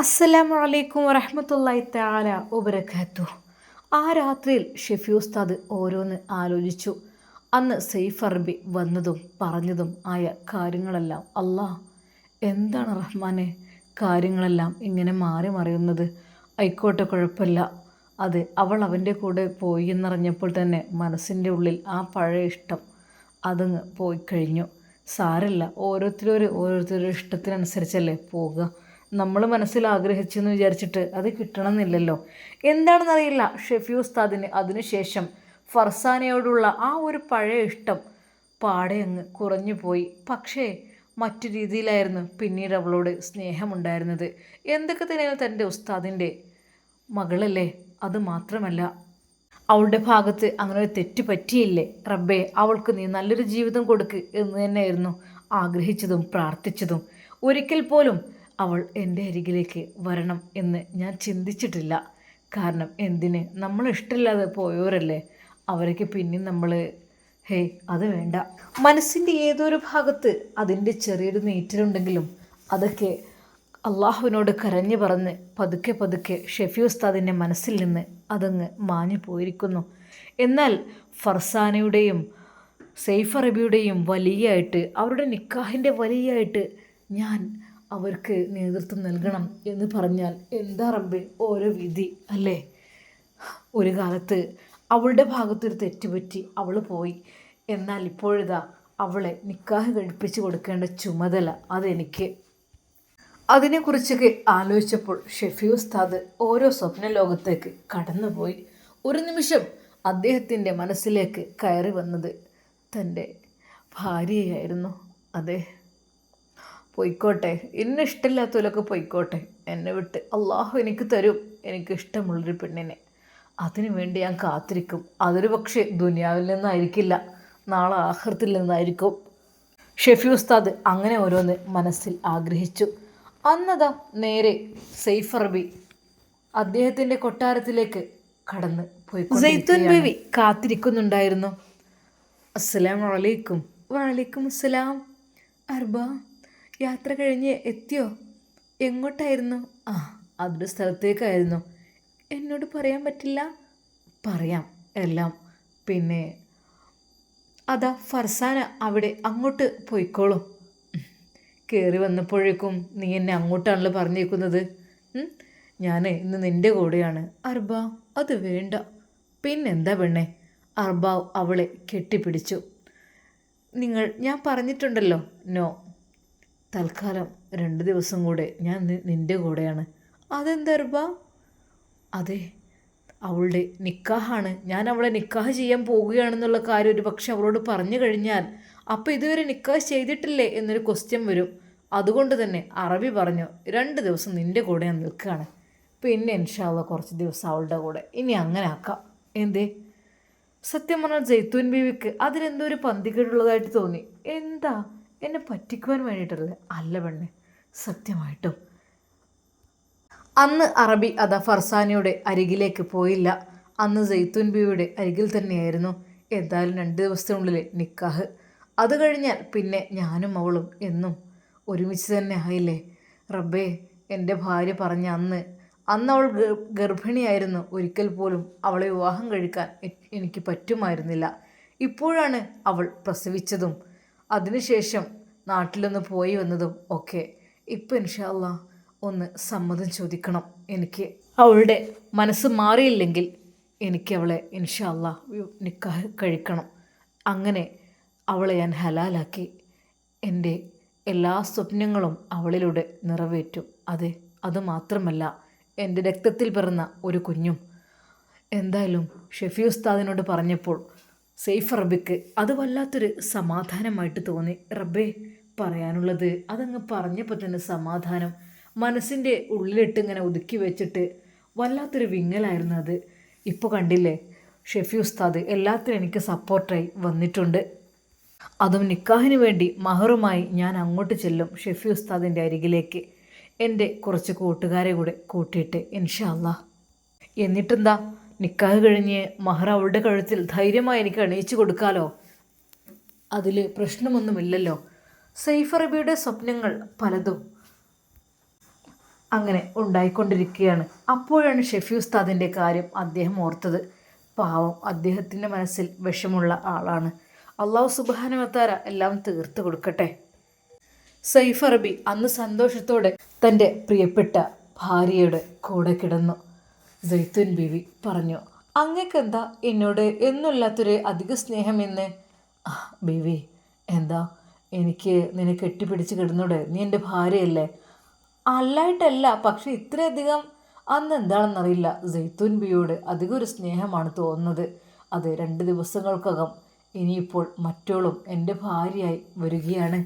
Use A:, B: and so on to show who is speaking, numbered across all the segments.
A: അസ്സലാമു അലൈക്കും വറഹമത്തല്ലായി താല ഉപരഖത്തു ആ രാത്രിയിൽ ഷെഫി ഉസ്താദ് ഓരോന്ന് ആലോചിച്ചു. അന്ന് സെയ്ഫ് അറബി വന്നതും പറഞ്ഞതും ആയ കാര്യങ്ങളെല്ലാം അല്ലാ എന്താണ് റഹ്മാനെ? കാര്യങ്ങളെല്ലാം ഇങ്ങനെ മാറി മറിയുന്നത്. ആയിക്കോട്ടെ കുഴപ്പമില്ല. അത് അവൾ അവന്റെ കൂടെ പോയി എന്നറിഞ്ഞപ്പോൾ തന്നെ മനസ്സിന്റെ ഉള്ളിൽ ആ പഴയ ഇഷ്ടം അതങ്ങ് പോയി കഴിഞ്ഞു സാരല്ല ഓരോരുത്തരും ഓരോരുത്തരുടെ ഇഷ്ടത്തിനനുസരിച്ചല്ലേ പോകുക നമ്മൾ മനസ്സിൽ ആഗ്രഹിച്ചെന്ന് വിചാരിച്ചിട്ട് അത് കിട്ടണമെന്നില്ലല്ലോ. എന്താണെന്നറിയില്ല. ഷെഫി ഉസ്താദിന് അതിനുശേഷം ഫർസാനയോടുള്ള ആ ഒരു പഴയ ഇഷ്ടം പാടെ അങ്ങ് കുറഞ്ഞു പോയി. പക്ഷേ മറ്റു രീതിയിലായിരുന്നു പിന്നീട് അവളോട് സ്നേഹമുണ്ടായിരുന്നത്. എന്തൊക്കെ തന്നെയാണ് തന്റെ ഉസ്താദിന്റെ മകളല്ലേ? അത് മാത്രമല്ല അവളുടെ ഭാഗത്ത് അങ്ങനെ ഒരു തെറ്റ് പറ്റിയില്ലേ? റബ്ബേ അവൾക്ക് നീ നല്ലൊരു ജീവിതം കൊടുക്ക് എന്ന് തന്നെയായിരുന്നു ആഗ്രഹിച്ചതും പ്രാർത്ഥിച്ചതും. ഒരിക്കൽ പോലും അവൾ എന്റെ അരികിലേക്ക് വരണം എന്ന് ഞാൻ ചിന്തിച്ചിട്ടില്ല. കാരണം എന്തിന്? നമ്മൾ ഇഷ്ടമില്ലാതെ പോയവരല്ലേ? അവരൊക്കെ പിന്നെയും നമ്മൾ ഹേ അത് വേണ്ട. മനസ്സിന്റെ ഏതൊരു ഭാഗത്ത് അതിന്റെ ചെറിയൊരു നീറ്റലുണ്ടെങ്കിലും അതൊക്കെ അള്ളാഹുവിനോട് കരഞ്ഞു പറഞ്ഞ് പതുക്കെ പതുക്കെ ഷെഫി ഉസ്താദിന്റെ മനസ്സിൽ നിന്ന് അതങ്ങ് മാഞ്ഞു പോയിരിക്കുന്നു. എന്നാൽ ഫർസാനയുടെയും സെയ്ഫ് അറബിയുടെയും വലിയായിട്ട് അവരുടെ നിക്കാഹിന്റെ വലിയായിട്ട് ഞാൻ അവർക്ക് നേതൃത്വം നൽകണം എന്ന് പറഞ്ഞാൽ എന്താ റബ്ബെ? ഓരോ വിധി അല്ലേ? ഒരു കാലത്ത് അവളുടെ ഭാഗത്തൊരു തെറ്റുപറ്റി അവൾ പോയി. എന്നാൽ ഇപ്പോഴിതാ അവളെ നിക്കാഹ് കഴിപ്പിച്ച് കൊടുക്കേണ്ട ചുമതല അതെനിക്ക്. അതിനെക്കുറിച്ചൊക്കെ ആലോചിച്ചപ്പോൾ ഷെഫി ഉസ്താദ് ഓരോ സ്വപ്ന ലോകത്തേക്ക് കടന്നുപോയി. ഒരു നിമിഷം അദ്ദേഹത്തിന്റെ മനസ്സിലേക്ക് കയറി വന്നത് തന്റെ ഭാര്യയായിരുന്നു. അതെ പൊയ്ക്കോട്ടെ. എന്നെ ഇഷ്ടമില്ലാത്തവരൊക്കെ പൊയ്ക്കോട്ടെ. എന്നെ വിട്ട് അള്ളാഹു എനിക്ക് തരും. എനിക്ക് ഇഷ്ടമുള്ളൊരു പെണ്ണിനെ. അതിനു വേണ്ടി ഞാൻ കാത്തിരിക്കും. അതൊരു പക്ഷേ ദുനിയാവിൽ നിന്നായിരിക്കില്ല. നാളെ ആഹൃത്തിൽ നിന്നായിരിക്കും. ഷെഫി ഉസ്താദ് അങ്ങനെ ഓരോന്ന് മനസ്സിൽ ആഗ്രഹിച്ചു. അന്നതാ നേരെ സെയ്ഫ് അറബി അദ്ദേഹത്തിന്റെ കൊട്ടാരത്തിലേക്ക് കടന്ന് പോയി സൈത്തുൻ ബേബി കാത്തിരിക്കുന്നുണ്ടായിരുന്നു. അസ്സലാം വലൈക്കും വലൈക്കും അസ്സലാം. അർബ. യാത്ര കഴിഞ്ഞ് എത്തിയോ? എങ്ങോട്ടായിരുന്നു? ആ അതൊരു സ്ഥലത്തേക്കായിരുന്നു. എന്നോട് പറയാൻ പറ്റില്ല? പറയാം എല്ലാം. പിന്നെ അതാ ഫർസാന അവിടെ അങ്ങോട്ട് പോയിക്കോളും. കയറി വന്നപ്പോഴേക്കും നീ എന്നെ അങ്ങോട്ടാണല്ലോ പറഞ്ഞേക്കുന്നത്. ഞാൻ ഇന്ന് നിന്റെ കൂടെയാണ്. അർബാവ് അത് വേണ്ട. പിന്നെന്താ പെണ്ണെ? അർബാവ് അവളെ കെട്ടിപ്പിടിച്ചു. നിങ്ങൾ ഞാൻ പറഞ്ഞിട്ടുണ്ടല്ലോ. നോ തൽക്കാലം രണ്ട് ദിവസം കൂടെ ഞാൻ നിന്റെ കൂടെയാണ്. അതെന്തർബ അതെ അവളുടെ നിക്കാഹാണ്. ഞാൻ അവളെ നിക്കാഹ് ചെയ്യാൻ പോവുകയാണെന്നുള്ള കാര്യം ഒരു പക്ഷെ അവളോട് പറഞ്ഞു കഴിഞ്ഞാൽ അപ്പോൾ ഇതുവരെ നിക്കാഹ് ചെയ്തിട്ടില്ലേ എന്നൊരു ക്വസ്റ്റ്യൻ വരും. അതുകൊണ്ട് തന്നെ അറബി പറഞ്ഞു രണ്ട് ദിവസം നിന്റെ കൂടെ ഞാൻ നിൽക്കുകയാണ് പിന്നെ ഇൻഷാല്ല കുറച്ച് ദിവസം അവളുടെ കൂടെ. ഇനി അങ്ങനെ ആക്കാം. എന്തേ? സത്യം പറഞ്ഞാൽ ജയ്ത്തൂൻ ബീവിക്ക് അതിലെന്തോ ഒരു പന്തികേടുള്ളതായിട്ട് തോന്നി. എന്താ? എന്നെ പറ്റിക്കുവാൻ വേണ്ടിയിട്ടല്ലേ? അല്ല പെണ്ണ് സത്യമായിട്ടും. അന്ന് അറബി അത ഫർസാനയുടെ അരികിലേക്ക് പോയില്ല. അന്ന് ജെയ്ത്തുൻ ബിയുടെ അരികിൽ തന്നെയായിരുന്നു. എന്തായാലും രണ്ട് ദിവസത്തിനുള്ളിൽ നിക്കാഹ്. അത് കഴിഞ്ഞാൽ പിന്നെ ഞാനും അവളും എന്നും ഒരുമിച്ച് തന്നെ ആയില്ലേ? റബ്ബേ എന്റെ ഭാര്യ പറഞ്ഞ അന്ന് അന്ന് അവൾ ഗർഭിണിയായിരുന്നു. ഒരിക്കൽ പോലും അവളെ വിവാഹം കഴിക്കാൻ എനിക്ക് പറ്റുമായിരുന്നില്ല. ഇപ്പോഴാണ് അവൾ പ്രസവിച്ചതും അതിനുശേഷം നാട്ടിലൊന്ന് പോയി വന്നതും ഒക്കെ ഇപ്പം ഇൻഷാല്ല ഒന്ന് സമ്മതം ചോദിക്കണം എനിക്ക്. അവളുടെ മനസ്സ് മാറിയില്ലെങ്കിൽ എനിക്ക് അവളെ ഇൻഷാല്ല നിക്കാഹ് കഴിക്കണം. അങ്ങനെ അവളെ ഞാൻ ഹലാലാക്കി. എന്റെ എല്ലാ സ്വപ്നങ്ങളും അവളിലൂടെ നിറവേറ്റും. അതെ അതുമാത്രമല്ല എന്റെ രക്തത്തിൽ പിറന്ന ഒരു കുഞ്ഞും. എന്തായാലും ഷെഫി ഉസ്താദിനോട് പറഞ്ഞപ്പോൾ സെയ്ഫ് റബ്ബിക്ക് അത് വല്ലാത്തൊരു സമാധാനമായിട്ട് തോന്നി. റബ്ബേ പറയാനുള്ളത് അതങ്ങ് പറഞ്ഞപ്പോൾ തന്നെ സമാധാനം. മനസ്സിന്റെ ഉള്ളിലിട്ട് ഇങ്ങനെ ഒതുക്കി വെച്ചിട്ട് വല്ലാത്തൊരു വിങ്ങലായിരുന്നു അത്. ഇപ്പോൾ കണ്ടില്ലേ? ഷെഫി ഉസ്താദ് എല്ലാത്തിനും എനിക്ക് സപ്പോർട്ടായി വന്നിട്ടുണ്ട്. അതും നിക്കാഹിന് വേണ്ടി മഹറുമായി ഞാൻ അങ്ങോട്ട് ചെല്ലും ഷെഫി ഉസ്താദിന്റെ അരികിലേക്ക്. എന്റെ കുറച്ച് കൂട്ടുകാരെ കൂടെ കൂട്ടിയിട്ട് ഇൻഷാ അല്ലാ എന്നിട്ടെന്താ? നിക്കാഹ് കഴിഞ്ഞ് മഹർ അവളുടെ കഴുത്തിൽ ധൈര്യമായി എനിക്ക് അണിയിച്ചു കൊടുക്കാലോ? അതിൽ പ്രശ്നമൊന്നുമില്ലല്ലോ. സൈഫ് അറബിയുടെ സ്വപ്നങ്ങൾ പലതും അങ്ങനെ ഉണ്ടായിക്കൊണ്ടിരിക്കുകയാണ്. അപ്പോഴാണ് ഷെഫി ഉസ്താദിന്റെ കാര്യം അദ്ദേഹം ഓർത്തത്. പാവം അദ്ദേഹത്തിന്റെ മനസ്സിൽ വിഷമുള്ള ആളാണ്. അള്ളാഹു സുബാനുവത്താര എല്ലാം തീർത്തു കൊടുക്കട്ടെ. സൈഫ് അറബി അന്ന് സന്തോഷത്തോടെ തന്റെ പ്രിയപ്പെട്ട ഭാര്യയുടെ കൂടെ കിടന്നു. ജയ്ത്തുൻ ബീവി പറഞ്ഞു അങ്ങക്കെന്താ എന്നോട് എന്നുമില്ലാത്തൊരു അധിക സ്നേഹം എന്ന്? "ആ, ബീവി എന്താ? എനിക്ക് നിന്നെ കെട്ടിപ്പിടിച്ച് കിടന്നൂടെ? നീ എന്റെ ഭാര്യയല്ലേ? അല്ലായിട്ടല്ല പക്ഷെ ഇത്രയധികം അന്ന് എന്താണെന്നറിയില്ല ജയ്ത്തൂൻ ബിയോട് അധികം ഒരു സ്നേഹമാണ് തോന്നുന്നത്. അത് രണ്ട് ദിവസങ്ങൾക്കകം ഇനിയിപ്പോൾ മറ്റോളും എന്റെ ഭാര്യയായി വരികയാണ്.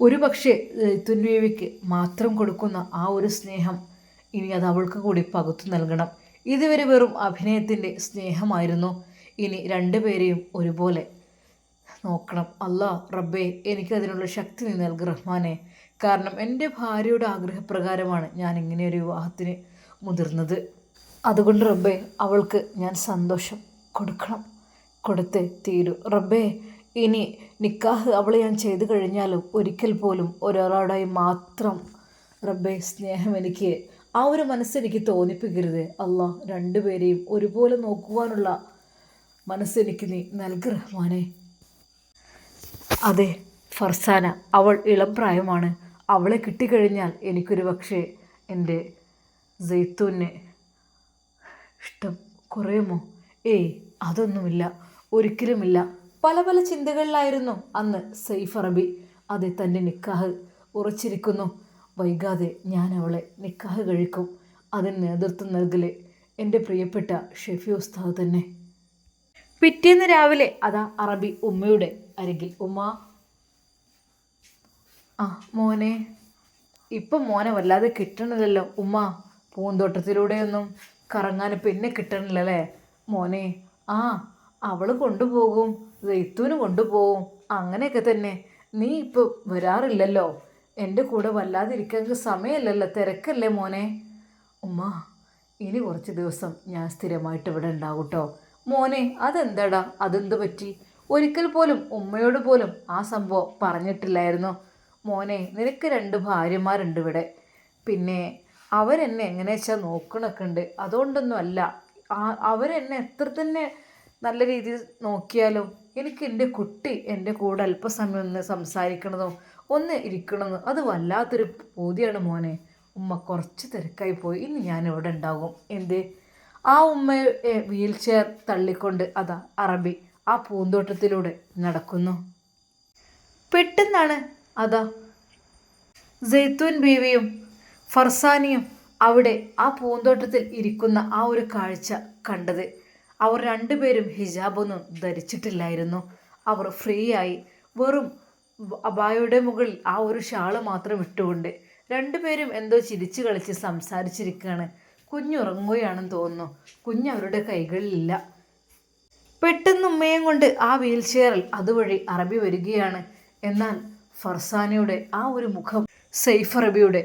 A: ഒരു പക്ഷേ ജയ്ത്തുൻ ബീവിക്ക് മാത്രം കൊടുക്കുന്ന ആ ഒരു സ്നേഹം ഇനി അത് അവൾക്ക് കൂടി പകുത്തു നൽകണം. ഇതുവരെ വെറും അഭിനയത്തിന്റെ സ്നേഹമായിരുന്നു. ഇനി രണ്ടുപേരെയും ഒരുപോലെ നോക്കണം. അല്ല റബ്ബേ എനിക്കതിനുള്ള ശക്തി നീ നൽകു റഹ്മാനെ. കാരണം എന്റെ ഭാര്യയുടെ ആഗ്രഹപ്രകാരമാണ് ഞാൻ ഇങ്ങനെ ഒരു വിവാഹത്തിന് മുതിർന്നത്. അതുകൊണ്ട് റബ്ബേ അവൾക്ക് ഞാൻ സന്തോഷം കൊടുക്കണം. കൊടുത്ത് തീരൂ. റബ്ബേ ഇനി നിക്കാഹ് അവളെ ഞാൻ ചെയ്തു കഴിഞ്ഞാലും ഒരിക്കൽ പോലും ഒരാളോടായി മാത്രം റബ്ബേ സ്നേഹം എനിക്ക് ആ ഒരു മനസ്സെനിക്ക് തോന്നിപ്പിക്കരുത്. അള്ളാ രണ്ടുപേരെയും ഒരുപോലെ നോക്കുവാനുള്ള മനസ്സെനിക്ക് നീ നൽകു റഹ്മാനെ. അതെ ഫർസാന അവൾ ഇളം പ്രായമാണ്. അവളെ കിട്ടിക്കഴിഞ്ഞാൽ എനിക്കൊരു പക്ഷേ എന്റെ ജെയ്ത്തൂനെ ഇഷ്ടം കുറയുമോ? ഏയ് അതൊന്നുമില്ല ഒരിക്കലുമില്ല. പല പല ചിന്തകളിലായിരുന്നു അന്ന് സെയ്ഫ് അറബി. അതെ തന്റെ നിക്കാഹ് ഉറച്ചിരിക്കുന്നു. വൈകാതെ ഞാൻ അവളെ നിക്കാഹ് കഴിക്കും. അതിന് നേതൃത്വം നൽകൽ എന്റെ പ്രിയപ്പെട്ട ഷെഫി ഉസ്താദ് തന്നെ. പിറ്റേന്ന് രാവിലെ അതാ അറബി ഉമ്മയുടെ അരികിൽ. ഉമ്മ. ആ മോനെ. ഇപ്പം മോനെ വല്ലാതെ കിട്ടണില്ലല്ലോ. ഉമ്മ പൂന്തോട്ടത്തിലൂടെയൊന്നും കറങ്ങാൻ പിന്നെ കിട്ടണില്ലല്ലേ മോനെ ആ അവൾ കൊണ്ടുപോകും. ജെയ്ത്തൂന് കൊണ്ടുപോകും. അങ്ങനെയൊക്കെ തന്നെ. നീ ഇപ്പോൾ വരാറില്ലല്ലോ? എന്റെ കൂടെ വല്ലാതിരിക്കാൻ സമയമല്ലല്ലോ തിരക്കല്ലേ മോനെ? ഉമ്മ ഇനി കുറച്ച് ദിവസം ഞാൻ സ്ഥിരമായിട്ട് ഇവിടെ ഉണ്ടാവും കേട്ടോ മോനെ അതെന്താടാ? അതെന്ത് പറ്റി? ഒരിക്കൽ പോലും ഉമ്മയോട് പോലും ആ സംഭവം പറഞ്ഞിട്ടില്ലായിരുന്നു. മോനെ നിനക്ക് രണ്ട് ഭാര്യമാരുണ്ട് ഇവിടെ. പിന്നെ അവരെന്നെ എങ്ങനെ വെച്ചാൽ നോക്കണൊക്കെ ഉണ്ട്. അതുകൊണ്ടൊന്നും അല്ല അവരെന്നെ എത്ര തന്നെ നല്ല രീതിയിൽ നോക്കിയാലും എനിക്ക് എന്റെ കുട്ടി എന്റെ കൂടെ അല്പസമയം ഒന്ന് സംസാരിക്കണതും ഒന്ന് ഇരിക്കണമെന്ന്. അത് വല്ലാത്തൊരു പൂതിയാണ് മോനെ. ഉമ്മ കുറച്ച് തിരക്കായി പോയി. ഇന്ന് ഞാൻ ഇവിടെ ഉണ്ടാകും. എന്ത്? ആ ഉമ്മയെ വീൽ ചെയർ തള്ളിക്കൊണ്ട് അതാ അറബി ആ പൂന്തോട്ടത്തിലൂടെ നടക്കുന്നു. പെട്ടെന്നാണ് അതാ ജെയ്ത്തൂൻ ബീവിയും ഫർസാനിയും അവിടെ ആ പൂന്തോട്ടത്തിൽ ഇരിക്കുന്ന ആ ഒരു കാഴ്ച കണ്ടത്. അവർ രണ്ടുപേരും ഹിജാബൊന്നും ധരിച്ചിട്ടില്ലായിരുന്നു. അവർ ഫ്രീ ആയി വെറും അബായയുടെ മുകളിൽ ആ ഒരു ഷാൾ മാത്രം ഇട്ടുകൊണ്ട് രണ്ടുപേരും എന്തോ ചിരിച്ചു കളിച്ച് സംസാരിച്ചിരിക്കുകയാണ് കുഞ്ഞുറങ്ങുകയാണെന്ന് തോന്നുന്നു. കുഞ്ഞ് അവരുടെ കൈകളിലില്ല. പെട്ടെന്ന് ഉമ്മയും കൊണ്ട് ആ വീൽ ചെയറിൽ അതുവഴി അറബി വരികയാണ്. എന്നാൽ ഫർസാനയുടെ ആ ഒരു മുഖം സെയ്ഫ് അറബിയുടെ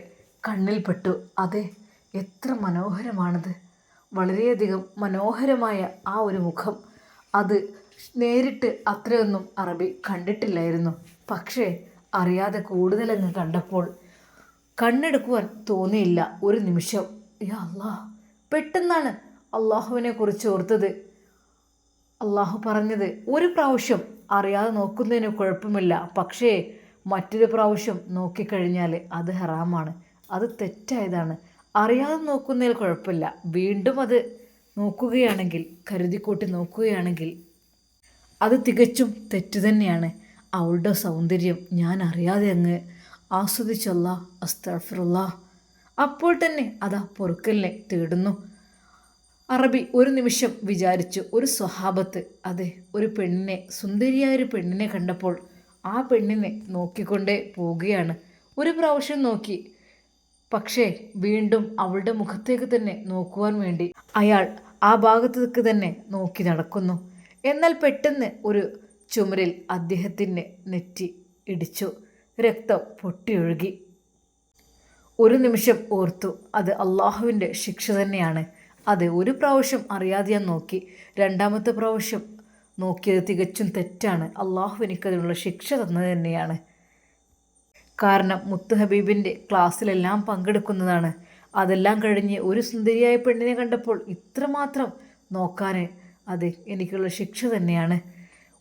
A: കണ്ണിൽപ്പെട്ടു അതെ എത്ര മനോഹരമാണത്. വളരെയധികം മനോഹരമായ ആ ഒരു മുഖം. അത് നേരിട്ട് അത്രയൊന്നും അറബി കണ്ടിട്ടില്ലായിരുന്നു. പക്ഷേ അറിയാതെ കൂടുതലങ്ങ് കണ്ടപ്പോൾ കണ്ണെടുക്കുവാൻ തോന്നിയില്ല ഒരു നിമിഷം. യാ അല്ലാ പെട്ടെന്നാണ് അള്ളാഹുവിനെ കുറിച്ച് ഓർത്തത്. അള്ളാഹു പറഞ്ഞത് ഒരു പ്രാവശ്യം അറിയാതെ നോക്കുന്നതിന് കുഴപ്പമില്ല. പക്ഷേ മറ്റൊരു പ്രാവശ്യം നോക്കിക്കഴിഞ്ഞാൽ അത് ഹറാമാണ്. അത് തെറ്റായതാണ്. അറിയാതെ നോക്കുന്നതിൽ കുഴപ്പമില്ല. വീണ്ടും അത് നോക്കുകയാണെങ്കിൽ കരുതിക്കൂട്ടി നോക്കുകയാണെങ്കിൽ അത് തികച്ചും തെറ്റ് തന്നെയാണ്. അവളുടെ സൗന്ദര്യം ഞാൻ അറിയാതെ അങ്ങ് ആസ്വദിച്ചല്ല അസ്തഫറുള്ള അപ്പോൾ തന്നെ അതാ പൊറുക്കലിനെ തേടുന്നു. അറബി ഒരു നിമിഷം വിചാരിച്ചു ഒരു സ്വഹാബത്ത് അതെ ഒരു പെണ്ണിനെ സുന്ദരിയായ ഒരു പെണ്ണിനെ കണ്ടപ്പോൾ ആ പെണ്ണിനെ നോക്കിക്കൊണ്ടേ പോവുകയാണ്. ഒരു പ്രാവശ്യം നോക്കി. പക്ഷേ വീണ്ടും അവളുടെ മുഖത്തേക്ക് തന്നെ നോക്കുവാൻ വേണ്ടി അയാൾ ആ ഭാഗത്തേക്ക് തന്നെ നോക്കി നടക്കുന്നു. എന്നാൽ പെട്ടെന്ന് ഒരു ചുമരിൽ അദ്ദേഹത്തിന്റെ നെറ്റി ഇടിച്ചു. രക്തം പൊട്ടിയൊഴുകി. ഒരു നിമിഷം ഓർത്തു. അത് അള്ളാഹുവിന്റെ ശിക്ഷ തന്നെയാണ്. അത് ഒരു പ്രാവശ്യം അറിയാതെ ഞാൻ നോക്കി. രണ്ടാമത്തെ പ്രാവശ്യം നോക്കിയത് തികച്ചും തെറ്റാണ്. അള്ളാഹു എനിക്കതിനുള്ള ശിക്ഷ തന്നത് തന്നെയാണ്. കാരണം മുത്തു ഹബീബിന്റെ ക്ലാസ്സിലെല്ലാം പങ്കെടുക്കുന്നതാണ്. അതെല്ലാം കഴിഞ്ഞ് ഒരു സുന്ദരിയായ പെണ്ണിനെ കണ്ടപ്പോൾ ഇത്രമാത്രം നോക്കാൻ അത് എനിക്കുള്ള ശിക്ഷ തന്നെയാണ്.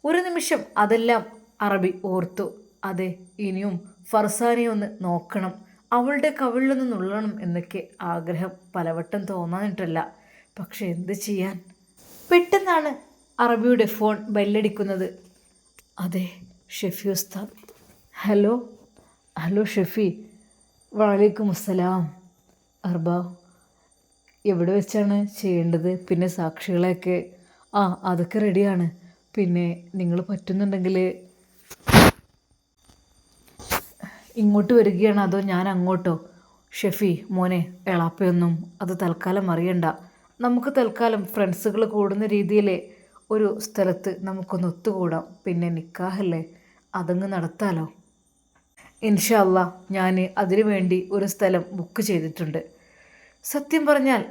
A: ഒരു നിമിഷം അതെല്ലാം അറബി ഓർത്തു. അതെ ഇനിയും ഫർസാനെ ഒന്ന് നോക്കണം. അവളുടെ കവിളിലൊന്ന് നുള്ളണം എന്നൊക്കെ ആഗ്രഹം പലവട്ടം തോന്നാനിട്ടല്ല. പക്ഷെ എന്ത് ചെയ്യാൻ? പെട്ടെന്നാണ് അറബിയുടെ ഫോൺ ബെല്ലടിക്കുന്നത്. അതെ ഷെഫി ഉസ്താദ്. Hello hello Shefi. വലൈക്കും അസ്സലാം. അർബ എവിടെ വെച്ചാണ് ചെയ്യേണ്ടത്? പിന്നെ സാക്ഷികളെയൊക്കെ ആ അതൊക്കെ റെഡിയാണ് പിന്നെ നിങ്ങൾ പറ്റുന്നുണ്ടെങ്കിൽ ഇങ്ങോട്ട് വരികയാണ് അതോ ഞാൻ അങ്ങോട്ടോ? ഷെഫി മോനെ എളാപ്പയൊന്നും അത് തൽക്കാലം അറിയണ്ട. നമുക്ക് തൽക്കാലം ഫ്രണ്ട്സുകൾ കൂടുന്ന രീതിയിൽ ഒരു സ്ഥലത്ത് നമുക്കൊന്ന് ഒത്തുകൂടാം. പിന്നെ നിക്കാഹല്ലേ അതങ്ങ് നടത്താലോ? ഇൻഷല്ല ഞാൻ അതിനു വേണ്ടി ഒരു സ്ഥലം ബുക്ക് ചെയ്തിട്ടുണ്ട്. സത്യം പറഞ്ഞാൽ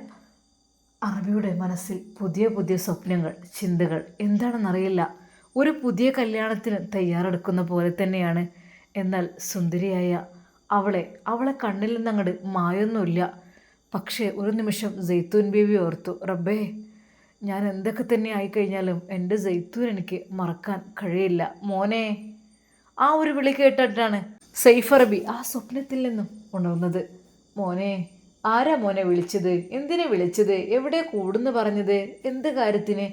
A: അറബിയുടെ മനസ്സിൽ പുതിയ പുതിയ സ്വപ്നങ്ങൾ ചിന്തകൾ എന്താണെന്നറിയില്ല. ഒരു പുതിയ കല്യാണത്തിന് തയ്യാറെടുക്കുന്ന പോലെ തന്നെയാണ്. എന്നാൽ സുന്ദരിയായ അവളെ അവളെ കണ്ണിൽ നിന്നങ്ങോട്ട് മായൊന്നുമില്ല. പക്ഷേ ഒരു നിമിഷം ജെയ്ത്തൂൻ ബേബി ഓർത്തു റബ്ബേ ഞാൻ എന്തൊക്കെ തന്നെ ആയിക്കഴിഞ്ഞാലും എന്റെ ജെയ്ത്തൂൻ എനിക്ക് മറക്കാൻ കഴിയില്ല. മോനെ. ആ ഒരു വിളി കേട്ടിട്ടാണ് സെയ്ഫ് അറബി ആ സ്വപ്നത്തിൽ നിന്നും ഉണർന്നത്. മോനെ ആരാ മോനെ വിളിച്ചത്? എന്തിനെ വിളിച്ചത്? എവിടെ കൂടുന്നു പറഞ്ഞത്? എന്ത് കാര്യത്തിന്?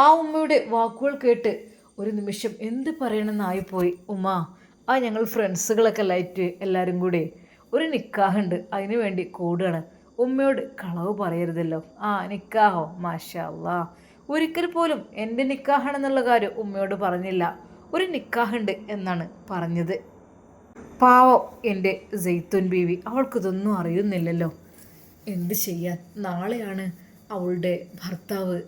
A: ആ ഉമ്മയുടെ വാക്കുകൾ കേട്ട് ഒരു നിമിഷം എന്ത് പറയണമെന്നായിപ്പോയി ഉമ്മ. ആ ഞങ്ങൾ ഫ്രണ്ട്സുകളൊക്കെ ലൈറ്റ് എല്ലാവരും കൂടി ഒരു നിക്കാഹുണ്ട്. അതിനു വേണ്ടി കൂടുകയാണ്. ഉമ്മയോട് കളവ് പറയരുതല്ലോ. ആ നിക്കാഹോ? മാഷാ അല്ലാ ഒരിക്കൽ പോലും എന്റെ നിക്കാഹാണെന്നുള്ള കാര്യം ഉമ്മയോട് പറഞ്ഞില്ല. ഒരു നിക്കാഹുണ്ട് എന്നാണ് പറഞ്ഞത്. പാവം എന്റെ ജെയ്ത്തുൻ ബീവി. അവൾക്കിതൊന്നും അറിയുന്നില്ലല്ലോ. എന്ത് ചെയ്യാൻ? നാളെയാണ് അവളുടെ ഭർത്താവ്.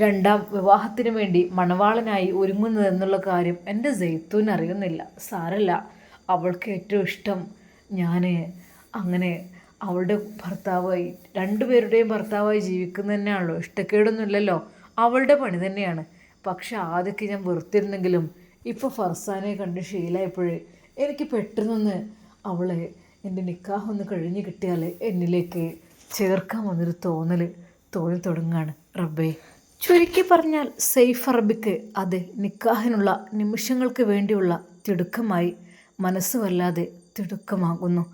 A: രണ്ടാം വിവാഹത്തിന് വേണ്ടി മണവാളനായി ഒരുങ്ങുന്നതെന്നുള്ള കാര്യം എന്റെ ജെയ്ത്തൂൻ അറിയുന്നില്ല. സാരല്ല അവൾക്ക് ഏറ്റവും ഇഷ്ടം ഞാൻ അങ്ങനെ അവളുടെ ഭർത്താവായി രണ്ടുപേരുടെയും ഭർത്താവായി ജീവിക്കുന്നത് തന്നെയാണല്ലോ ഇഷ്ടക്കേടൊന്നുമില്ലല്ലോ. അവളുടെ പണി തന്നെയാണ്. പക്ഷെ ആദ്യമൊക്കെ ഞാൻ വെറുത്തിരുന്നെങ്കിലും ഇപ്പോൾ ഫർസാനെ കണ്ട് ശീലായപ്പോഴേ എനിക്ക് പെട്ടെന്നൊന്ന് അവളെ എന്റെ നിക്കാഹ് ഒന്ന് കഴിഞ്ഞ് കിട്ടിയാൽ എന്നിലേക്ക് ചേർക്കാൻ വന്നൊരു തോന്നൽ തോന്നി തുടങ്ങുകയാണ് റബ്ബേ. ചുരുക്കി പറഞ്ഞാൽ സെയ്ഫ് അറബിക്ക് അത് നിക്കാഹിനുള്ള നിമിഷങ്ങൾക്ക് വേണ്ടിയുള്ള തിടുക്കമായി മനസ്സ് വല്ലാതെ തിടുക്കമാകുന്നു.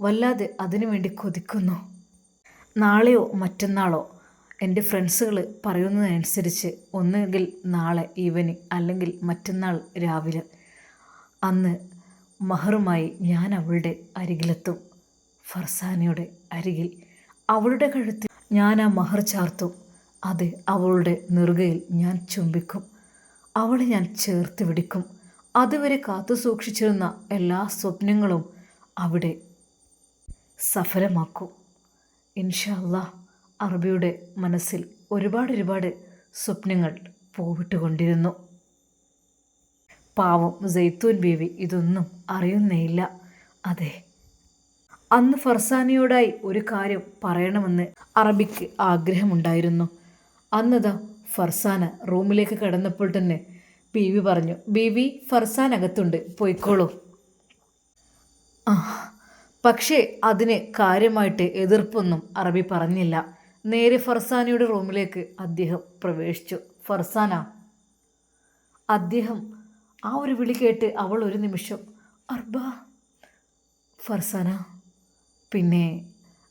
A: വല്ലാതെ അതിനുവേണ്ടി കൊതിക്കുന്നു. നാളെയോ മറ്റന്നാളോ എന്റെ ഫ്രണ്ട്സുകൾ പറയുന്നതനുസരിച്ച് ഒന്നുകിൽ നാളെ ഈവനിങ് അല്ലെങ്കിൽ മറ്റന്നാൾ രാവിലെ. അന്ന് മഹറുമായി ഞാൻ അവളുടെ അരികിലെത്തും. ഫർസാനയുടെ അരികിൽ അവളുടെ കഴുത്തിൽ ഞാൻ ആ മഹർ ചാർത്തും. അത് അവളുടെ നെറുകയിൽ ഞാൻ ചുംബിക്കും. അവളെ ഞാൻ ചേർത്ത് പിടിക്കും. അതുവരെ കാത്തു സൂക്ഷിച്ചിരുന്ന എല്ലാ സ്വപ്നങ്ങളും അവിടെ സഫലമാക്കും. ഇൻഷല്ല അറബിയുടെ മനസ്സിൽ ഒരുപാട് ഒരുപാട് സ്വപ്നങ്ങൾ പോവിട്ടുകൊണ്ടിരുന്നു. പാവം ജെയ്ത്തൂൻ ബീവി ഇതൊന്നും അറിയുന്നേയില്ല. അതെ. അന്ന് ഫർസാനയോടായി ഒരു കാര്യം പറയണമെന്ന് അറബിക്ക് ആഗ്രഹമുണ്ടായിരുന്നു. അന്നതാ ഫർസാന റൂമിലേക്ക് കിടന്നപ്പോൾ തന്നെ ബീവി പറഞ്ഞു ബീവി ഫർസാൻ അകത്തുണ്ട് പോയിക്കോളൂ. ആ പക്ഷേ അതിന് കാര്യമായിട്ട് എതിർപ്പൊന്നും അറബി പറഞ്ഞില്ല. നേരെ ഫർസാനയുടെ റൂമിലേക്ക് അദ്ദേഹം പ്രവേശിച്ചു. ഫർസാന. അദ്ദേഹം ആ ഒരു വിളി കേട്ട് അവൾ ഒരു നിമിഷം അർബ ഫർസാന പിന്നെ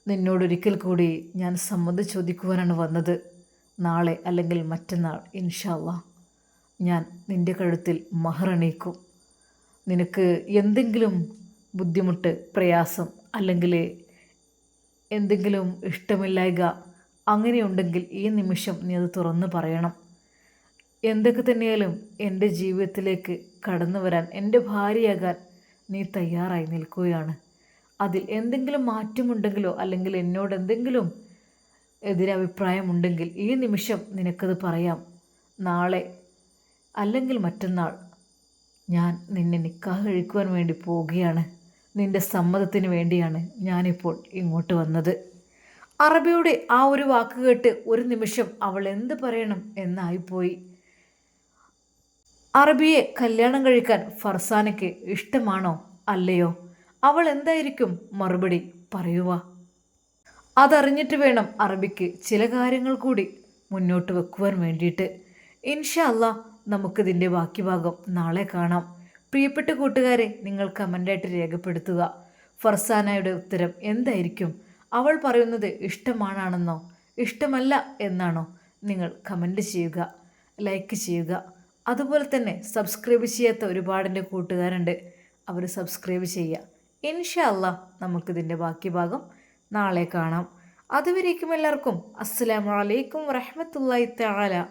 A: നിന്നോടൊരിക്കൽ കൂടി ഞാൻ സമ്മതം ചോദിക്കുവാനാണ് വന്നത്. നാളെ അല്ലെങ്കിൽ മറ്റന്നാൾ ഇൻഷാല്ല ഞാൻ നിന്റെ കഴുത്തിൽ മഹറണീക്കും നിനക്ക് എന്തെങ്കിലും ബുദ്ധിമുട്ട് പ്രയാസം അല്ലെങ്കിൽ എന്തെങ്കിലും ഇഷ്ടമില്ലായ്ക അങ്ങനെയുണ്ടെങ്കിൽ ഈ നിമിഷം നീ അത് തുറന്ന് പറയണം. എന്തൊക്കെ തന്നെയാലും എന്റെ ജീവിതത്തിലേക്ക് കടന്നു വരാൻ എന്റെ ഭാര്യയാകാൻ നീ തയ്യാറായി നിൽക്കുകയാണ്. അതിൽ എന്തെങ്കിലും മാറ്റമുണ്ടെങ്കിലോ അല്ലെങ്കിൽ എന്നോട് എന്തെങ്കിലും എതിരഭിപ്രായമുണ്ടെങ്കിൽ ഈ നിമിഷം നിനക്കത് പറയാം. നാളെ അല്ലെങ്കിൽ മറ്റന്നാൾ ഞാൻ നിന്നെ നിക്കാഹ് കഴിക്കുവാൻ വേണ്ടി പോവുകയാണ്. നിന്റെ സമ്മതത്തിന് വേണ്ടിയാണ് ഞാനിപ്പോൾ ഇങ്ങോട്ട് വന്നത്. അറബിയുടെ ആ ഒരു വാക്ക് കേട്ട് ഒരു നിമിഷം അവൾ എന്ത് പറയണം എന്നായിപ്പോയി. അറബിയെ കല്യാണം കഴിക്കാൻ ഫർസാനയ്ക്ക് ഇഷ്ടമാണോ അല്ലയോ? അവൾ എന്തായിരിക്കും മറുപടി പറയുക? അതറിഞ്ഞിട്ട് വേണം അറബിക്ക് ചില കാര്യങ്ങൾ കൂടി മുന്നോട്ട് വെക്കുവാൻ വേണ്ടിയിട്ട്. ഇൻഷാ അല്ലാ നമുക്കിതിന്റെ ബാക്കി ഭാഗം നാളെ കാണാം. പ്രിയപ്പെട്ട കൂട്ടുകാരെ നിങ്ങൾ കമന്റായിട്ട് രേഖപ്പെടുത്തുക. ഫർസാനയുടെ ഉത്തരം എന്തായിരിക്കും? അവൾ പറയുന്നത് ഇഷ്ടമാണെന്നോ ഇഷ്ടമല്ല എന്നാണോ? നിങ്ങൾ കമന്റ് ചെയ്യുക ലൈക്ക് ചെയ്യുക. അതുപോലെ തന്നെ സബ്സ്ക്രൈബ് ചെയ്യാത്ത ഒരുപാട് എന്റെ കൂട്ടുകാരുണ്ട്. അവർ സബ്സ്ക്രൈബ് ചെയ്യുക ഇൻഷല്ല നമുക്കിതിന്റെ ബാക്കി ഭാഗം നാളെ കാണാം. അതുവരേക്കും എല്ലാവർക്കും അസ്സാം വലൈക്കും വറഹ്മത്തുള്ളാഹി തആല